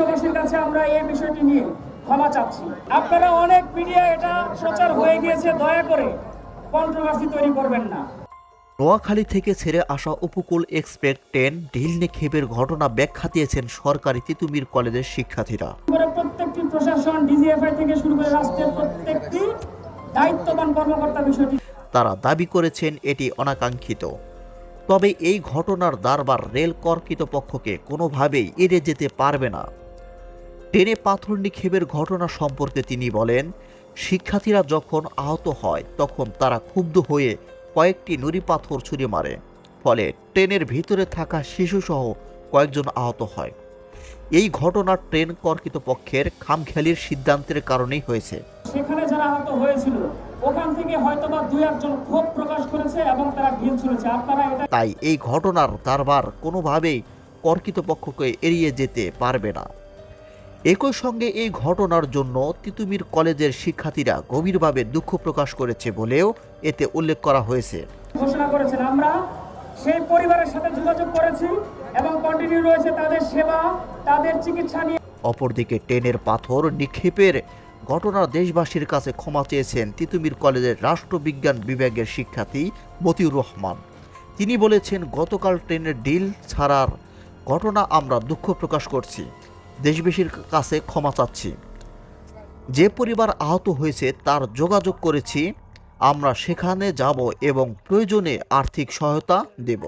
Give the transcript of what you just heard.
দেশবাসীর কাছে আমরা এই বিষয়টি নিয়ে ক্ষমা চাচ্ছি। আপনারা অনেক মিডিয়া এটা প্রচার হয়ে গিয়েছে দয়া করে কন্ট্রোভার্সি তৈরি করবেন না। নোয়াখালী থেকে ছেড়ে আসা উপকূল এক্সপ্রেস ট্রেন ঢিল নিক্ষেপের ঘটনা ব্যাখ্যা দিয়েছেন সরকারি তিতুমির কলেজের শিক্ষার্থীরা। প্রত্যেকটি প্রশাসন ডিজিএফআই থেকে শুরু করে রাষ্ট্রের প্রত্যেকটি দায়িত্ববান কর্মকর্তা বিষয়টি তারা দাবি করেছেন এটি অনাকাঙ্ক্ষিত। তবে এই ঘটনার দারবার রেল কর্তৃপক্ষকে কোনোভাবেই এড়িয়ে যেতে পারবে না। ট্রেনে পাথর নিক্ষেপের ঘটনা সম্পর্কে তিনি বলেন শিক্ষার্থীরা যখন আহত হয় তখন তারা ক্ষুব্ধ হয়ে কয়েকটি নুড়ি পাথর ছুঁড়ে মারে। ফলে ট্রেনের ভিতরে থাকা শিশুসহ কয়েকজন আহত হয়। এই ঘটনা ট্রেন কর্তৃপক্ষের খামখেয়ালির সিদ্ধান্তের কারণেই হয়েছে। সেখানে যারা আহত হয়েছিল ওখান থেকে হয়তোবা দুই একজন ক্ষোভ প্রকাশ করেছে এবং তারা ঢিল ছুঁড়েছে। আপনারা এটা তাই এই ঘটনার কারবার কোনোভাবেই কর্তৃপক্ষকে এড়িয়ে যেতে পারবে না। একই সঙ্গে এই ঘটনার জন্য তিতুমির কলেজের শিক্ষার্থীরা গভীরভাবে দুঃখ প্রকাশ করেছে বলেও এতে উল্লেখ করা হয়েছে। ঘোষণা করেছেন আমরা। সেই পরিবারের সাথে যোগাযোগ করেছি এবং কন্টিনিউ রয়েছে তাদের সেবা তাদের চিকিৎসা নিয়ে। অপরদিকে ট্রেনের পাথর নিক্ষেপের ঘটনার দেশবাসীর কাছে ক্ষমা চেয়েছেন তিতুমির কলেজের রাষ্ট্রবিজ্ঞান বিভাগের শিক্ষার্থী মতিউর রহমান। তিনি বলেছেন গতকাল ট্রেনের ডিল ছাড়ার ঘটনা আমরা দুঃখ প্রকাশ করছি। দেশবাসীর কাছে ক্ষমা চাচ্ছি। যে পরিবার আহত হয়েছে তার যোগাযোগ করেছি, আমরা সেখানে যাব এবং প্রয়োজনে আর্থিক সহায়তা দেব।